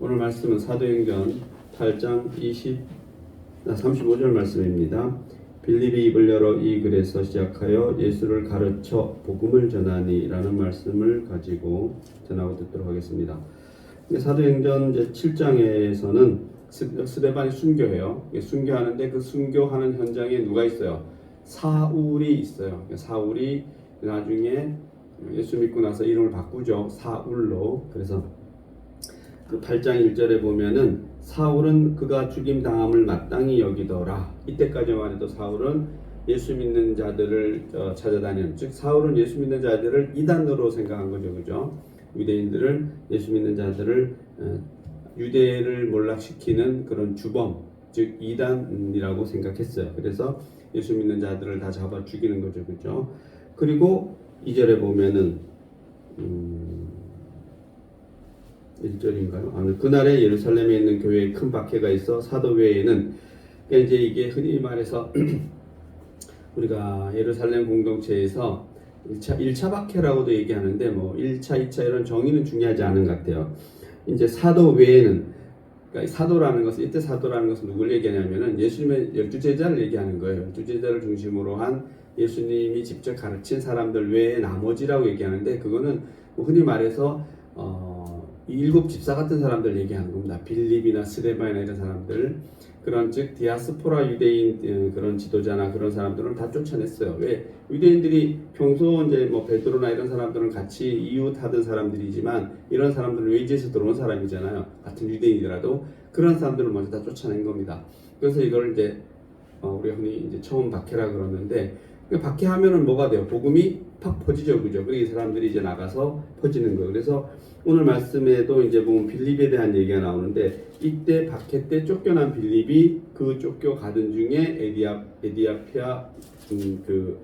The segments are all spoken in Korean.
오늘 말씀은 사도행전 8장 20, 아, 35절 말씀입니다. 빌립이 입을 열어 이 글에서 시작하여 예수를 가르쳐 복음을 전하니라는 말씀을 가지고 전하고 듣도록 하겠습니다. 사도행전 이제 7장에서는 스데반이 순교해요. 순교하는데 그 순교하는 현장에 누가 있어요? 사울이 있어요. 그러니까 사울이 나중에 예수 믿고 나서 이름을 바꾸죠. 사울로. 그래서 그 8장 1절에 보면은 사울은 그가 죽임 당함을 마땅히 여기더라. 이때까지만 해도 사울은 예수 믿는 자들을 어, 찾아다니는 즉 사울은 예수 믿는 자들을 이단으로 생각한 거죠. 그죠? 유대인들을 예수 믿는 자들을 어, 유대를 몰락시키는 그런 주범 즉 이단이라고 생각했어요. 그래서 예수 믿는 자들을 다 잡아 죽이는 거죠. 그죠? 그리고 2절에 보면은 음, 1절인가요? 아, 그날에 예루살렘에 있는 교회에 큰 박해가 있어 사도 외에는 그러니까 이제 이게 흔히 말해서 우리가 예루살렘 공동체에서 1차, 1차 박해라고도 얘기하는데 뭐 1차, 2차 이런 정의는 중요하지 않은 것 같아요. 이제 사도 외에는 그러니까 사도라는 것은 이때 사도라는 것은 누굴 얘기하냐면은 예수님의 열두 제자를 얘기하는 거예요. 열두 제자를 중심으로 한 예수님이 직접 가르친 사람들 외에 나머지라고 얘기하는데 그거는 뭐 흔히 말해서 어, 이 일곱 집사 같은 사람들 얘기하는 겁니다. 빌립이나 스데바이나 이런 사람들 그런 즉 디아스포라 유대인 어, 그런 지도자나 그런 사람들을 다 쫓아냈어요. 왜 유대인들이 평소 이제 뭐 베드로나 이런 사람들은 같이 이웃하던 사람들이지만 이런 사람들은 외지에서 들어온 사람이잖아요. 같은 유대인이라도 그런 사람들을 먼저 다 쫓아낸 겁니다. 그래서 이걸 이제 어, 우리가 흔히 이제 처음 박해라 그러는데 그 박해하면은 뭐가 돼요? 복음이 팍 퍼지죠, 그죠? 그이 사람들이 이제 나가서 퍼지는 거예요. 그래서 오늘 말씀에도 이제 보면 빌립에 대한 얘기가 나오는데 이때 박해 때 쫓겨난 빌립이 그 쫓겨가던 중에 에디아 에디아피아 음, 그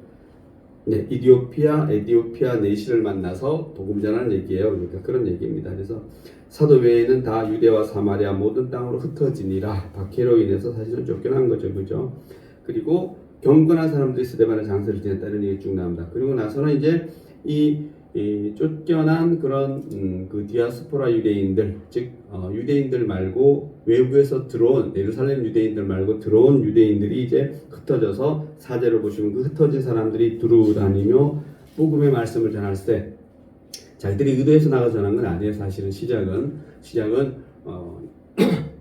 네, 이디오피아 에디오피아 내시를 만나서 복음 전하는 얘기예요. 그러니까 그런 얘기입니다. 그래서 사도 외에는 다 유대와 사마리아 모든 땅으로 흩어지니라 박해로 인해서 사실은 쫓겨난 거죠, 그죠? 그리고 경건한 사람들이 스데반의 장사를 지냈다는 얘기 쭉 나옵니다. 그리고 나서는 이제 이, 이 쫓겨난 그런 음, 그 디아스포라 유대인들, 즉 어, 유대인들 말고 외부에서 들어온 예루살렘 유대인들 말고 들어온 유대인들이 이제 흩어져서 사제로 보시면 그 흩어진 사람들이 두루 다니며 복음의 말씀을 전할 때 자기들이 의도해서 나가 전한 건 아니에요. 사실은 시작은 시작은 어,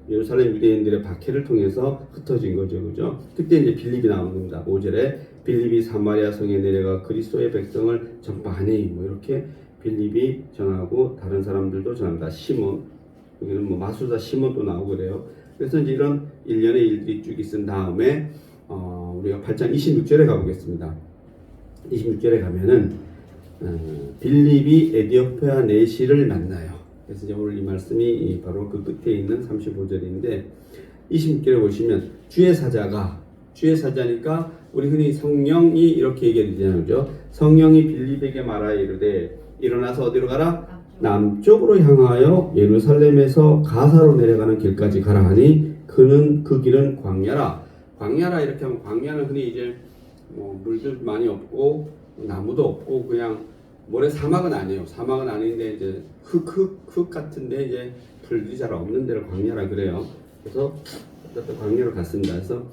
예루살렘 유대인들의 박해를 통해서 흩어진 거죠. 그죠? 그때 이제 빌립이 나오는 겁니다. 5절에 빌립이 사마리아 성에 내려가 그리스도의 백성을 전파하니 뭐 이렇게 빌립이 전하고 다른 사람들도 전합니다. 시몬 여기는 뭐 마술사 시몬도 나오고 그래요. 그래서 이제 이런 일련의 일들이 쭉 있은 다음에 어, 우리가 8장 26절에 가보겠습니다. 26절에 가면은 어, 빌립이 에디오피아 내시를 만나요. 그래서 이제 오늘 이 말씀이 바로 그 끝에 있는 35절인데 26절에 보시면 주의 사자가 주의 사자니까 우리 흔히 성령이 이렇게 얘기하잖아요. 그죠? 성령이 빌립에게 말하여 이르되 일어나서 어디로 가라? 남쪽으로 향하여 예루살렘에서 가사로 내려가는 길까지 가라 하니 그는 그 길은 광야라. 광야라 이렇게 하면 광야는 흔히 이제 뭐 물도 많이 없고 나무도 없고 그냥 모래 사막은 아니에요. 사막은 아닌데 이제 흙흙 흙 같은데 이제 풀들이 잘 없는 데를 광야라 그래요. 그래서 어쨌든 광야로 갔습니다. 그래서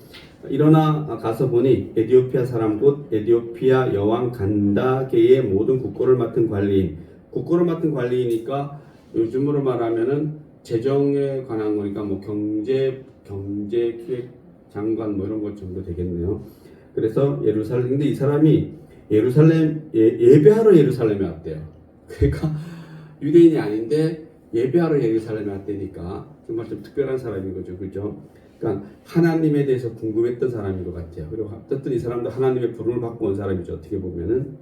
일어나 가서 보니 에디오피아 사람 곧 에디오피아 여왕 간다게의 모든 국고를 맡은 관리인. 국고를 맡은 관리이니까 요즘으로 말하면은 재정에 관한 거니까 뭐 경제 경제 기획 장관 뭐 이런 것 정도 되겠네요. 그래서 예루살렘 근데 이 사람이 예루살렘 예, 예배하러 예루살렘에 왔대요. 그러니까 유대인이 아닌데 예배하러 예루살렘에 왔다니까 정말 좀 특별한 사람인 거죠, 그죠? 그러니까 하나님에 대해서 궁금했던 사람인 것 같아요. 그리고 어쨌든 이 사람도 하나님의 부름을 받고 온 사람이죠. 어떻게 보면은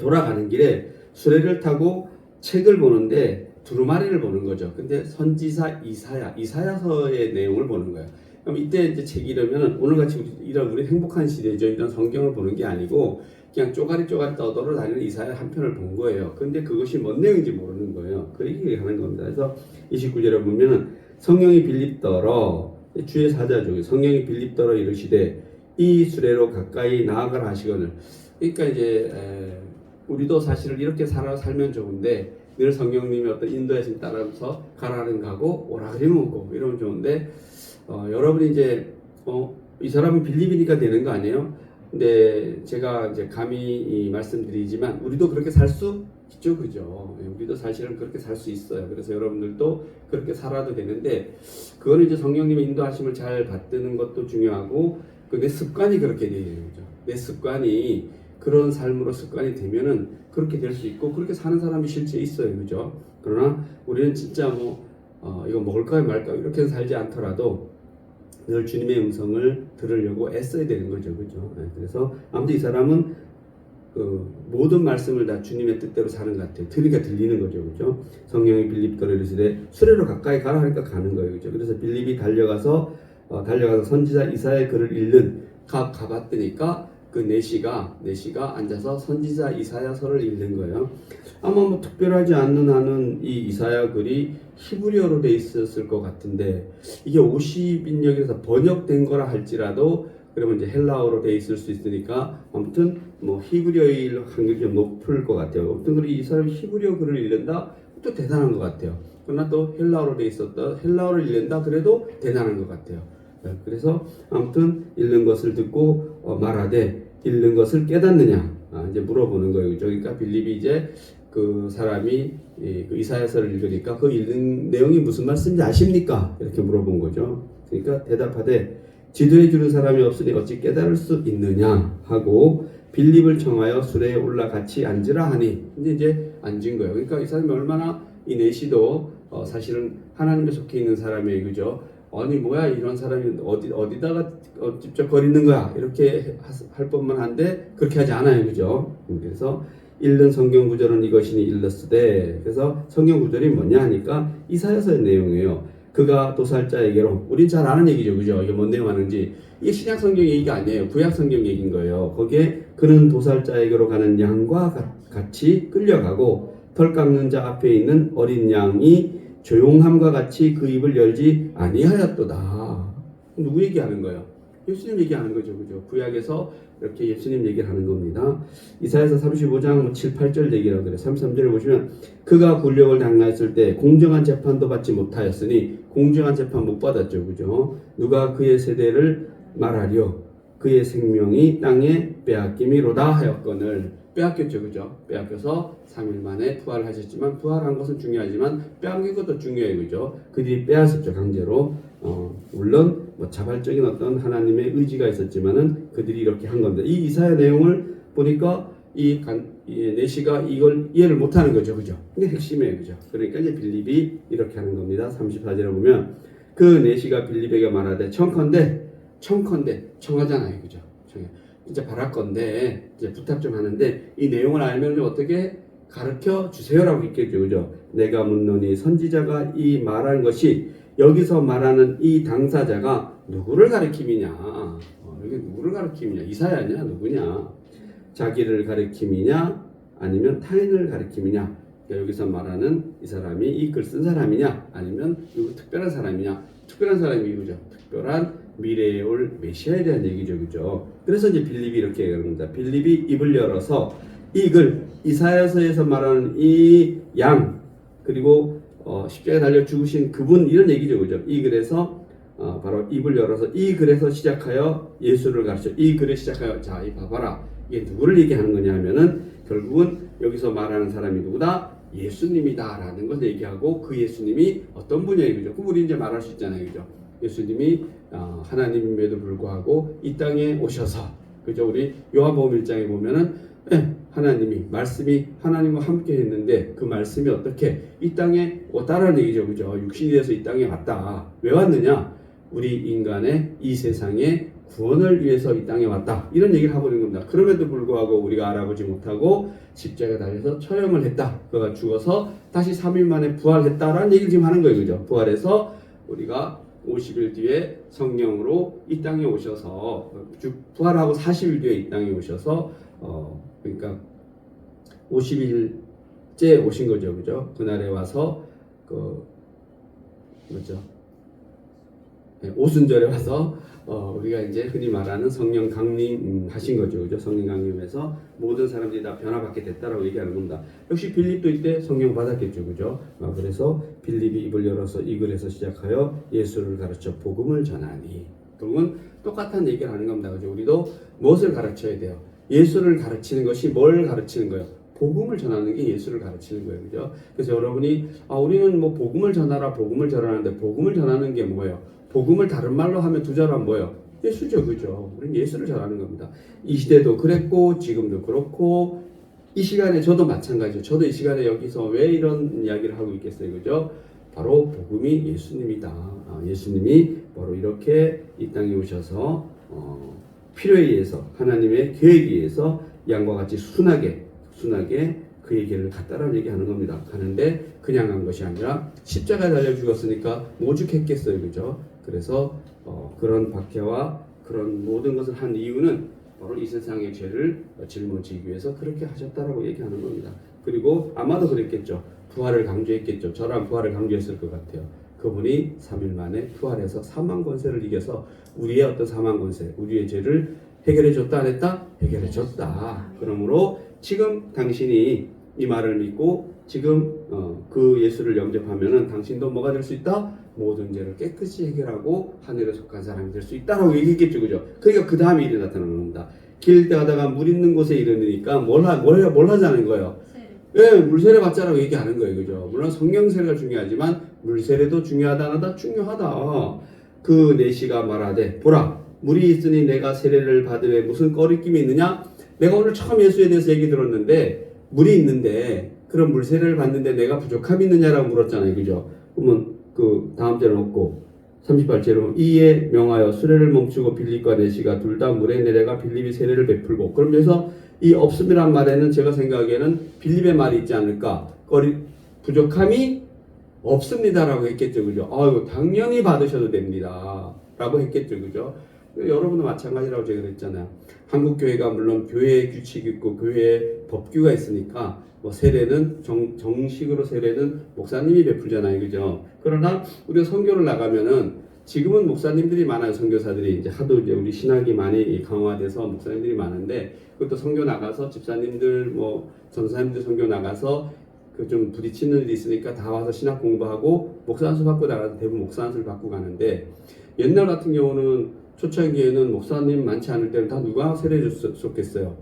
돌아가는 길에 수레를 타고 책을 보는데 두루마리를 보는 거죠. 근데 선지사 이사야, 이사야서의 내용을 보는 거예요. 그럼 이때 이제 책이 이러면 오늘같이 이런 우리 행복한 시대죠. 이런 성경을 보는 게 아니고 그냥 쪼가리 쪼가리 떠돌아 다니는 이사야 한 편을 본 거예요. 근데 그것이 뭔 내용인지 모르는 거예요. 그 얘기를 하는 겁니다. 그래서 29절에 보면은 성령이 빌립더러 주의 사자죠. 성령이 빌립더러 이르시되 이 수레로 가까이 나아가라 하시거늘. 그러니까 이제 에, 우리도 사실은 이렇게 살아 살면 좋은데 늘 성령님의 어떤 인도하심 따라서 가라는 가고 오라 그러면 오고 이러면 좋은데 어, 여러분이 이제 어, 이 사람은 빌립이니까 되는 거 아니에요? 근데 제가 이제 감히 이 말씀드리지만 우리도 그렇게 살 수 있죠, 그죠? 예, 우리도 사실은 그렇게 살 수 있어요. 그래서 여러분들도 그렇게 살아도 되는데 그거는 이제 성령님의 인도하심을 잘 받드는 것도 중요하고 그 내 습관이 그렇게 되는 거죠. 내 습관이 그런 삶으로 습관이 되면은 그렇게 될 수 있고 그렇게 사는 사람이 실제 있어요, 그죠? 그러나 우리는 진짜 뭐 어, 이거 먹을까 말까 이렇게 살지 않더라도 늘 주님의 음성을 들으려고 애써야 되는 거죠, 그죠? 네, 그래서 아무튼 이 사람은 그 모든 말씀을 다 주님의 뜻대로 사는 것 같아요. 들으니까 들리는 거죠, 그죠? 성령이 빌립더를 이르시되 수레로 가까이 가라 하니까 가는 거예요, 그죠? 그래서 빌립이 달려가서 어, 달려가서 선지자 이사의 글을 읽는 가 가봤더니까 그 네시가 네시가 앉아서 선지자 이사야서를 읽는 거예요. 아마 뭐 특별하지 않는 한은 이 이사야 글이 히브리어로 돼 있었을 것 같은데 이게 50인역에서 번역된 거라 할지라도 그러면 이제 헬라어로 돼 있을 수 있으니까 아무튼 뭐 히브리어일 확률이 좀 높을 것 같아요. 아무튼 그리고 이 사람이 히브리어 글을 읽는다 또 대단한 것 같아요. 그러나 또 헬라어로 돼 있었다 헬라어를 읽는다 그래도 대단한 것 같아요. 네, 그래서 아무튼 읽는 것을 듣고 어, 말하되 읽는 것을 깨닫느냐 아, 이제 물어보는 거예요. 그러니까 빌립이 이제 그 사람이 이, 그 이사야서를 읽으니까 그 읽는 내용이 무슨 말씀인지 아십니까? 이렇게 물어본 거죠. 그러니까 대답하되 지도해 주는 사람이 없으니 어찌 깨달을 수 있느냐 하고 빌립을 청하여 수레에 올라 같이 앉으라 하니 이제 이제 앉은 거예요. 그러니까 이 사람이 얼마나 이 내시도 어, 사실은 하나님에 속해 있는 사람이에요, 그죠? 아니 뭐야 이런 사람이 어디 어디다가 어, 직접 거리는 거야 이렇게 하- 할 법만 한데 그렇게 하지 않아요, 그죠? 음, 그래서 읽는 성경 구절은 이것이니 일렀으되 그래서 성경 구절이 뭐냐 하니까 이사야서의 내용이에요. 그가 도살자에게로 우린 잘 아는 얘기죠, 그죠? 이게 뭔 내용 하는지 이게 신약 성경 얘기가 아니에요, 구약 성경 얘기인 거예요. 거기에 그는 도살자에게로 가는 양과 가- 같이 끌려가고 털 깎는 자 앞에 있는 어린 양이 조용함과 같이 그 입을 열지 아니하였도다. 누구 얘기하는 거예요? 예수님 얘기하는 거죠, 그죠? 구약에서 이렇게 예수님 얘기를 하는 겁니다. 이사야서 35장 뭐 7, 8절 얘기라고 그래. 33절을 보시면 그가 굴력을 당하였을 때 공정한 재판도 받지 못하였으니 공정한 재판 못 받았죠, 그죠? 누가 그의 세대를 말하려 그의 생명이 땅에 빼앗김이로다 하였거늘 빼앗겼죠, 그죠? 빼앗겨서 3일 만에 부활하셨지만 부활한 것은 중요하지만 빼앗긴 것도 중요해요, 그죠? 그들이 빼앗았죠, 강제로. 어, 물론 뭐 자발적인 어떤 하나님의 의지가 있었지만은 그들이 이렇게 한 겁니다. 이 이사의 내용을 보니까 이, 간, 이 내시가 이걸 이해를 못하는 거죠, 그죠? 이게 핵심이에요, 그죠? 그러니까 이제 빌립이 이렇게 하는 겁니다. 34절에 보면 그 내시가 빌립에게 말하되 청컨대 청컨대 청하잖아요, 그죠? 이제 바랄 건데 이제 부탁 좀 하는데 이 내용을 알면 좀 어떻게 가르쳐 주세요라고 있겠죠, 그죠? 내가 묻노니 선지자가 이 말한 것이 여기서 말하는 이 당사자가 누구를 가리킴이냐? 어, 여기 누구를 가리킴이냐? 이사야냐? 누구냐? 자기를 가리킴이냐? 아니면 타인을 가리킴이냐? 그러니까 여기서 말하는 이 사람이 이 글 쓴 사람이냐? 아니면 누구 특별한 사람이냐? 특별한 사람이 누구죠? 특별한 미래에 올 메시아에 대한 얘기죠, 그죠? 그래서 이제 빌립이 이렇게 얘기하는 겁니다. 빌립이 입을 열어서 이글 이사야서에서 말하는 이 양 그리고 어, 십자가에 달려 죽으신 그분 이런 얘기죠, 그죠? 이 글에서 어, 바로 입을 열어서 이 글에서 시작하여 예수를 가르쳐 이 글에 시작하여 자, 이 봐봐라 이게 누구를 얘기하는 거냐 하면은 결국은 여기서 말하는 사람이 누구다? 예수님이다라는 것을 얘기하고 그 예수님이 어떤 분이에요, 그죠? 그럼 우리 이제 말할 수 있잖아요, 그죠? 예수님이 어, 하나님임에도 불구하고 이 땅에 오셔서 그죠? 우리 요한복음 1장에 보면은 예, 하나님이 말씀이 하나님과 함께 했는데 그 말씀이 어떻게 이 땅에 왔다라는 얘기죠. 그죠? 육신이 돼서 이 땅에 왔다. 왜 왔느냐? 우리 인간의 이 세상의 구원을 위해서 이 땅에 왔다. 이런 얘기를 하고 있는 겁니다. 그럼에도 불구하고 우리가 알아보지 못하고 십자가에 달려서 처형을 했다. 그가 죽어서 다시 3일 만에 부활했다라는 얘기를 지금 하는 거예요. 그죠? 부활해서 우리가 50일 뒤에 성령으로 이 땅에 오셔서 즉 부활하고 40일 뒤에 이 땅에 오셔서 어 그러니까 50일째 오신 거죠. 그죠? 그날에 와서 그 뭐죠? 예, 오순절에 와서 어, 우리가 이제 흔히 말하는 성령 강림하신 거죠, 그죠? 성령 강림에서 모든 사람들이 다 변화받게 됐다라고 얘기하는 겁니다. 역시 빌립도 이때 성령 받았겠죠, 그죠? 어, 그래서 빌립이 입을 열어서 이 글에서 시작하여 예수를 가르쳐 복음을 전하니. 결국은 똑같은 얘기를 하는 겁니다, 그죠? 우리도 무엇을 가르쳐야 돼요? 예수를 가르치는 것이 뭘 가르치는 거예요? 복음을 전하는 게 예수를 가르치는 거예요, 그죠? 그래서 여러분이 아 우리는 뭐 복음을 전하라, 복음을 전하는데 복음을 전하는 게 뭐예요? 복음을 다른 말로 하면 두 자란 뭐예요? 예수죠, 그죠? 우리는 예수를 전하는 겁니다. 이 시대도 그랬고 지금도 그렇고 이 시간에 저도 마찬가지죠. 저도 이 시간에 여기서 왜 이런 이야기를 하고 있겠어요, 그죠? 바로 복음이 예수님이다. 아, 예수님이 바로 이렇게 이 땅에 오셔서 어, 필요에 의해서 하나님의 계획에 의해서 양과 같이 순하게 순하게 그의 길을 갔다라는 얘기하는 겁니다. 가는데 그냥 간 것이 아니라 십자가에 달려 죽었으니까 오죽했겠어요, 그죠? 그래서 어, 그런 박해와 그런 모든 것을 한 이유는 바로 이 세상의 죄를 짊어지기 위해서 그렇게 하셨다라고 얘기하는 겁니다. 그리고 아마도 그랬겠죠. 부활을 강조했겠죠. 저랑 부활을 강조했을 것 같아요. 그분이 3일 만에 부활해서 사망 권세를 이겨서 우리의 어떤 사망 권세, 우리의 죄를 해결해 줬다 안 했다? 해결해 줬다. 그러므로 지금 당신이 이 말을 믿고 지금 어, 그 예수를 영접하면은 당신도 뭐가 될 수 있다? 모든 죄를 깨끗이 해결하고 하늘에 속한 사람이 될 수 있다라고 얘기했겠죠, 그죠? 그러니까 그 다음에 일이 나타나는 겁니다. 길 가다가 물 있는 곳에 이르니까 뭘, 하, 뭘, 하- 뭘 하자는 거예요? 예, 물세례 받자라고 얘기하는 거예요, 그죠? 물론 성령 세례가 중요하지만 물세례도 중요하다 하다 중요하다. 그 내시가 말하되 보라 물이 있으니 내가 세례를 받으에 무슨 꺼리낌이 있느냐? 내가 오늘 처음 예수에 대해서 얘기 들었는데 물이 있는데 그런 물세례를 받는데 내가 부족함이 있느냐라고 물었잖아요, 그죠? 그러면 그 다음 절은 없고 38절은 이에 명하여 수레를 멈추고 빌립과 내시가 둘 다 물에 내려가 빌립이 세례를 베풀고 그러면서 이 없음이란 말에는 제가 생각하기에는 빌립의 말이 있지 않을까? 거리 부족함이 없습니다라고 했겠죠. 그죠? 아유 당연히 받으셔도 됩니다. 라고 했겠죠. 그죠? 여러분도 마찬가지라고 제가 그랬잖아요. 한국 교회가 물론 교회의 규칙이 있고 교회의 법규가 있으니까 뭐 세례는 정, 정식으로 세례는 목사님이 베풀잖아요. 그죠? 그러나 우리가 선교를 나가면은 지금은 목사님들이 많아요. 선교사들이 이제 하도 이제 우리 신학이 많이 강화돼서 목사님들이 많은데 그것도 선교 나가서 집사님들 뭐 전사님들 선교 나가서 그좀 부딪히는 일이 있으니까 다 와서 신학 공부하고 목사 안수 받고 나가서 대부분 목사 안수를 받고 가는데 옛날 같은 경우는 초창기에는 목사님 많지 않을 때는 다 누가 세례해 줬겠어요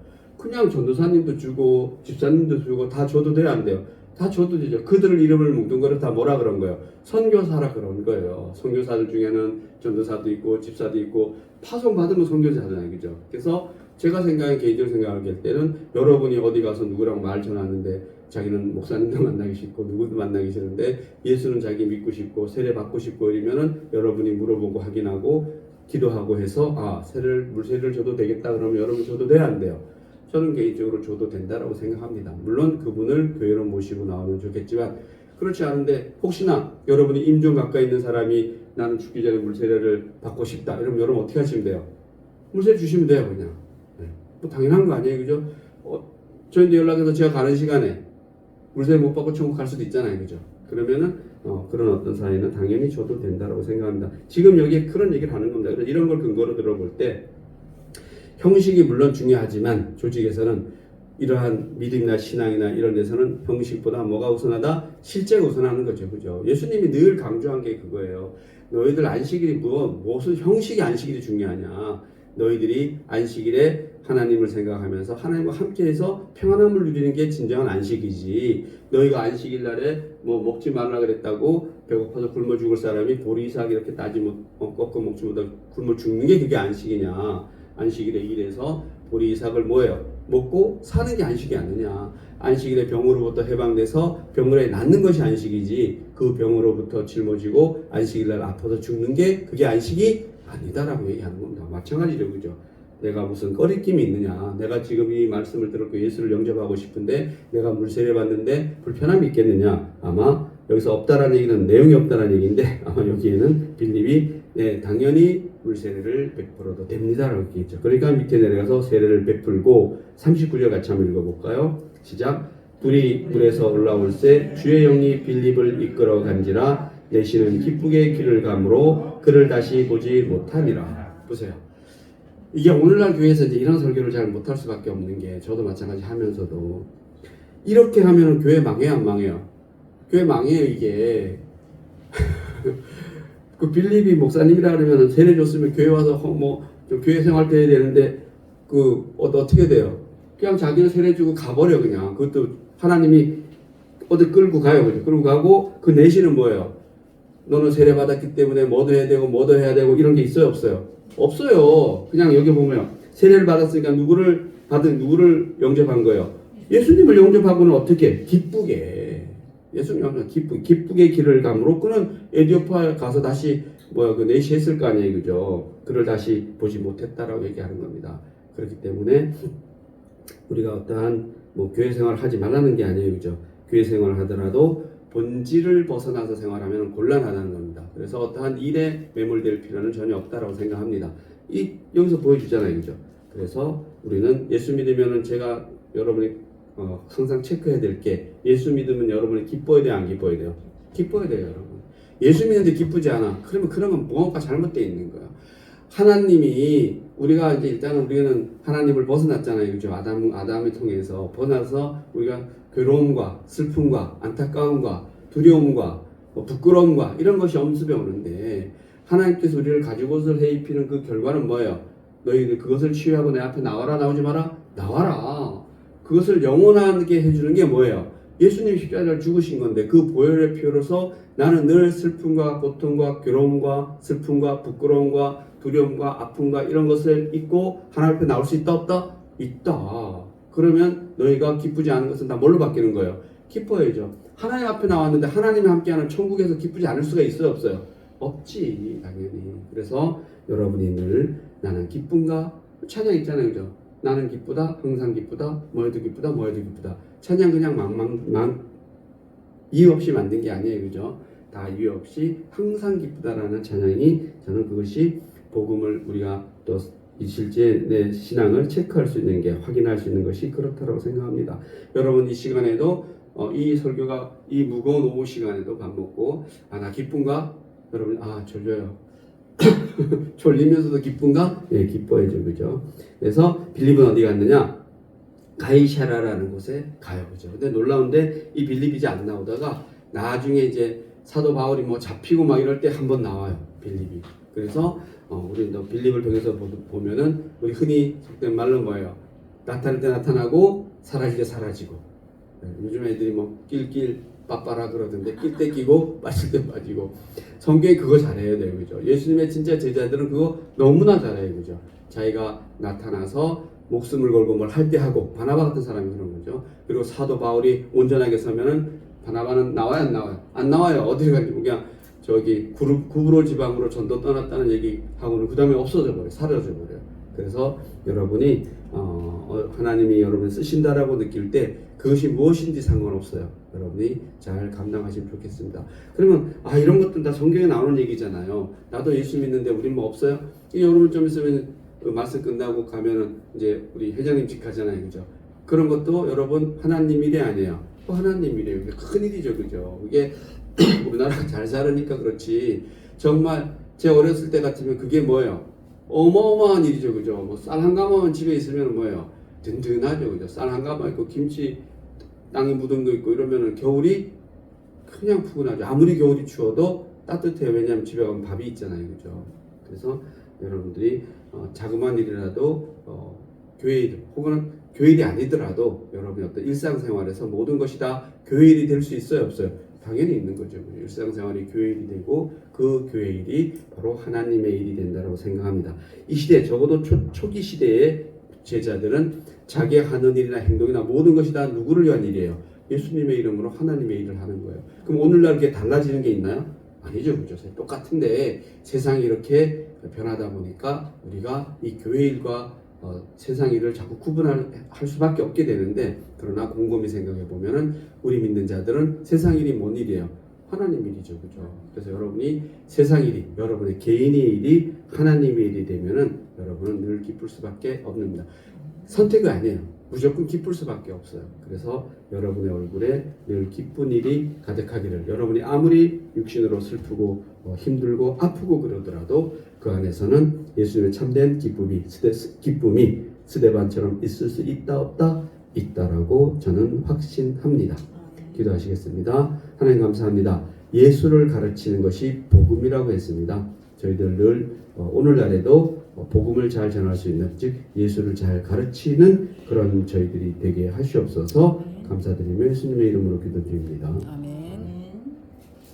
그냥 전도사님도 주고 집사님도 주고 다 줘도 돼요 안 돼요? 다 줘도 되죠. 그들을 이름을 거를 다 뭐라 그런 거예요? 선교사라 그런 거예요. 선교사들 중에는 전도사도 있고 집사도 있고 파송 받으면 선교사잖아요 그죠? 그래서 제가 생각해 개인적으로 생각할 때는 여러분이 어디 가서 누구랑 말 전하는데 자기는 목사님도 만나기 싫고 누구도 만나기 싫은데 예수는 자기 믿고 싶고 세례 받고 싶고 이러면은 여러분이 물어보고 확인하고 기도하고 해서 아 세례를 물세례를 줘도 되겠다 그러면 여러분 줘도 돼야 안 돼요. 저는 개인적으로 줘도 된다라고 생각합니다. 물론 그분을 교회로 모시고 나오면 좋겠지만 그렇지 않은데 혹시나 여러분이 임종 가까이 있는 사람이 나는 죽기 전에 물세례를 받고 싶다 이러면 여러분 어떻게 하시면 돼요? 물세례 주시면 돼요 그냥. 네. 뭐 당연한 거 아니에요 그죠? 어, 저희도 연락해서 제가 가는 시간에 물세 못 받고 천국 갈 수도 있잖아요, 그죠? 그러면은 어, 그런 어떤 사이는 당연히 줘도 된다라고 생각합니다. 지금 여기에 그런 얘기를 하는 겁니다. 이런 걸 근거로 들어볼 때 형식이 물론 중요하지만 조직에서는 이러한 믿음이나 신앙이나 이런 데서는 형식보다 뭐가 우선하다? 실제가 우선하는 거죠, 그죠? 예수님이 늘 강조한 게 그거예요. 너희들 안식일이 뭐 무슨 형식이 안식일이 중요하냐? 너희들이 안식일에 하나님을 생각하면서 하나님과 함께해서 평안함을 누리는 게 진정한 안식이지. 너희가 안식일 날에 뭐 먹지 말라 그랬다고 배고파서 굶어 죽을 사람이 보리삭 이렇게 따지 못 어, 꺾어 먹지 못하고 굶어 죽는 게 그게 안식이냐? 안식일에 일해서 보리삭을 뭐예요? 먹고 사는 게 안식이 아니냐? 안식일에 병으로부터 해방돼서 병으로 낫는 것이 안식이지 그 병으로부터 짊어지고 안식일 날 아파서 죽는 게 그게 안식이 아니다라고 얘기하는 겁니다. 마찬가지죠, 그죠? 내가 무슨 꺼리낌이 있느냐? 내가 지금 이 말씀을 들었고 예수를 영접하고 싶은데 내가 물세례 받는데 불편함이 있겠느냐? 아마 여기서 없다라는 얘기는 내용이 없다라는 얘기인데 아마 여기에는 빌립이 네, 당연히 물세례를 베풀어도 됩니다라고 얘기했죠. 그러니까 밑에 내려가서 세례를 베풀고 39절 같이 한번 읽어볼까요? 시작. 불이 물에서 올라올 때 주의 영이 빌립을 이끌어 간지라 내시는 기쁘게 길을 감으로 그를 다시 보지 못함이라. 보세요. 이게 오늘날 교회에서 이제 이런 설교를 잘 못할 수밖에 없는 게 저도 마찬가지 하면서도 이렇게 하면 교회 망해요 안 망해요? 교회 망해요 이게. 그 빌립이 목사님이라 그러면 세례 줬으면 교회 와서 허- 뭐좀 교회 생활 때 해야 되는데 그 어, 어떻게 돼요? 그냥 자기는 세례 주고 가버려 그냥 그것도 하나님이 어디 끌고 가요 그죠? 끌고 가고 그 내시는 뭐예요? 너는 세례 받았기 때문에 뭐도 해야 되고 뭐도 해야 되고 이런 게 있어요 없어요? 없어요. 그냥 여기 보면 세례를 받았으니까 누구를 받은 누구를 영접한 거예요? 예수님을 영접하고는 어떻게 기쁘게 예수님 영접 기쁘 기쁘게 길을 감으로 그는 에디오파에 가서 다시 뭐야 그 내시 했을 거 아니에요 그죠? 그를 다시 보지 못했다라고 얘기하는 겁니다. 그렇기 때문에 우리가 어떠한 뭐 교회 생활을 하지 말라는 게 아니에요 그죠? 교회 생활을 하더라도 본질을 벗어나서 생활하면 곤란하다는 겁니다. 그래서 어떠한 일에 매몰될 필요는 전혀 없다라고 생각합니다. 이 여기서 보여주잖아요, 그죠? 그래서 우리는 예수 믿으면은 제가 여러분이 어, 항상 체크해야 될 게 예수 믿으면 여러분이 기뻐야 돼요, 안 기뻐야 돼요? 기뻐야 돼요, 여러분. 예수 믿는데 기쁘지 않아. 그러면 그러면 무언가 잘못되어 있는 거야. 하나님이 우리가 이제 일단은 우리는 하나님을 벗어났잖아요, 그죠? 아담 아담을 통해서 벗어나서 우리가 괴로움과 슬픔과 안타까움과 두려움과 뭐 부끄러움과 이런 것이 엄습해 오는데 하나님께서 우리를 가죽옷을 해 입히는 그 결과는 뭐예요? 너희들 그것을 치유하고 내 앞에 나와라 나오지 마라 나와라 그것을 영원하게 해주는 게 뭐예요? 예수님 십자가를 죽으신 건데 그 보혈의 피로서 나는 늘 슬픔과 고통과 괴로움과 슬픔과 부끄러움과 두려움과 아픔과 이런 것을 잊고 하나님 앞에 나올 수 있다 없다? 있다. 그러면 너희가 기쁘지 않은 것은 다 뭘로 바뀌는 거예요? 기뻐야죠. 하나님 앞에 나왔는데 하나님이 함께하는 천국에서 기쁘지 않을 수가 있어요 없어요? 없지 당연히. 그래서 여러분이 늘 나는 기쁜가 찬양 있잖아요, 그죠? 나는 기쁘다, 항상 기쁘다, 뭐해도 기쁘다, 뭐해도 기쁘다. 찬양 그냥 망망망 이유 없이 만든 게 아니에요, 그죠? 다 이유 없이 항상 기쁘다라는 찬양이 저는 그것이 복음을 우리가 또 이 실제 내 신앙을 체크할 수 있는 게 확인할 수 있는 것이 그렇다고 생각합니다. 여러분 이 시간에도 어, 이 설교가 이 무거운 오후 시간에도 밥 먹고 아 나 기쁜가? 여러분 아 졸려요. 졸리면서도 기쁜가? 예, 기뻐야죠, 그죠? 그래서 빌립은 어디 갔느냐? 가이샤라라는 곳에 가요, 그죠? 근데 놀라운데 이 빌립이 이제 안 나오다가 나중에 이제 사도 바울이 뭐 잡히고 막 이럴 때 한 번 나와요, 빌립이. 그래서 어, 우리 또 빌립을 통해서 보- 보면은 우리 흔히 속된 말로 뭐예요? 나타날 때 나타나고 사라질 때 사라지고. 예, 요즘 애들이 뭐 낄낄 빠빠라 그러던데 낄 때 끼고 빠질 때 빠지고. 성경이 그거 잘해야 돼요 그죠? 예수님의 진짜 제자들은 그거 너무나 잘해요 그죠? 자기가 나타나서 목숨을 걸고 뭘 할 때 하고 바나바 같은 사람이 그런 거죠. 그리고 사도 바울이 온전하게 서면은 바나바는 나와요 안 나와요? 안 나와요. 어디를 가지 그냥 저기 구브로 지방으로 전도 떠났다는 얘기하고는 그 다음에 없어져 버려 요. 사라져 버려요 그래서 여러분이 어, 어, 하나님이 여러분을 쓰신다라고 느낄 때 그것이 무엇인지 상관없어요. 여러분이 잘 감당하시면 좋겠습니다. 그러면 아 이런 것들 다 성경에 나오는 얘기잖아요. 나도 예수 믿는데 우린 뭐 없어요? 이 여러분 좀 있으면 그 말씀 끝나고 가면은 이제 우리 회장님 집 가잖아요, 그죠? 그런 것도 여러분 하나님 일이 아니에요. 또 하나님 일이에요. 큰 일이죠, 그죠? 이게 우리나라가 잘 살으니까 그렇지. 정말 제 어렸을 때 같으면 그게 뭐예요? 어마어마한 일이죠, 그죠? 뭐 쌀 한 가마만 집에 있으면 뭐예요? 든든하죠, 그죠? 쌀 한 가마 있고 김치 땅에 묻은 거 있고 이러면은 겨울이 그냥 푸근하죠. 아무리 겨울이 추워도 따뜻해요. 왜냐하면 집에 가면 밥이 있잖아요, 그죠? 그래서 여러분들이 어, 자그마한 일이라도 어, 교회 일 혹은 교회 일이 아니더라도 여러분의 어떤 일상생활에서 모든 것이 다 교회 일이 될 수 있어요, 없어요? 당연히 있는 거죠. 일상생활이 교회 일이 되고 그 교회 일이 바로 하나님의 일이 된다고 생각합니다. 이 시대 적어도 초, 초기 시대의 제자들은 자기 하는 일이나 행동이나 모든 것이 다 누구를 위한 일이에요. 예수님의 이름으로 하나님의 일을 하는 거예요. 그럼 오늘날 이렇게 달라지는 게 있나요? 아니죠, 그죠? 똑같은데 세상이 이렇게 변하다 보니까 우리가 이 교회 일과 어, 세상 일을 자꾸 구분할 할 수밖에 없게 되는데 그러나 곰곰이 생각해 보면은 우리 믿는 자들은 세상 일이 뭔 일이에요? 하나님 일이죠, 그죠? 그래서 여러분이 세상 일이 여러분의 개인의 일이 하나님의 일이 되면은 여러분은 늘 기쁠 수밖에 없습니다. 선택이 아니에요. 무조건 기쁠 수밖에 없어요. 그래서 여러분의 얼굴에 늘 기쁜 일이 가득하기를 여러분이 아무리 육신으로 슬프고 어, 힘들고 아프고 그러더라도 그 안에서는 예수님의 참된 기쁨이 스데, 기쁨이 스데반처럼 있을 수 있다 없다 있다라고 저는 확신합니다. 기도하시겠습니다. 하나님 감사합니다. 예수를 가르치는 것이 복음이라고 했습니다. 저희들 늘 어, 오늘날에도 어, 복음을 잘 전할 수 있는 즉 예수를 잘 가르치는 그런 저희들이 되게 하시옵소서 감사드리며 예수님의 이름으로 기도드립니다. 아멘.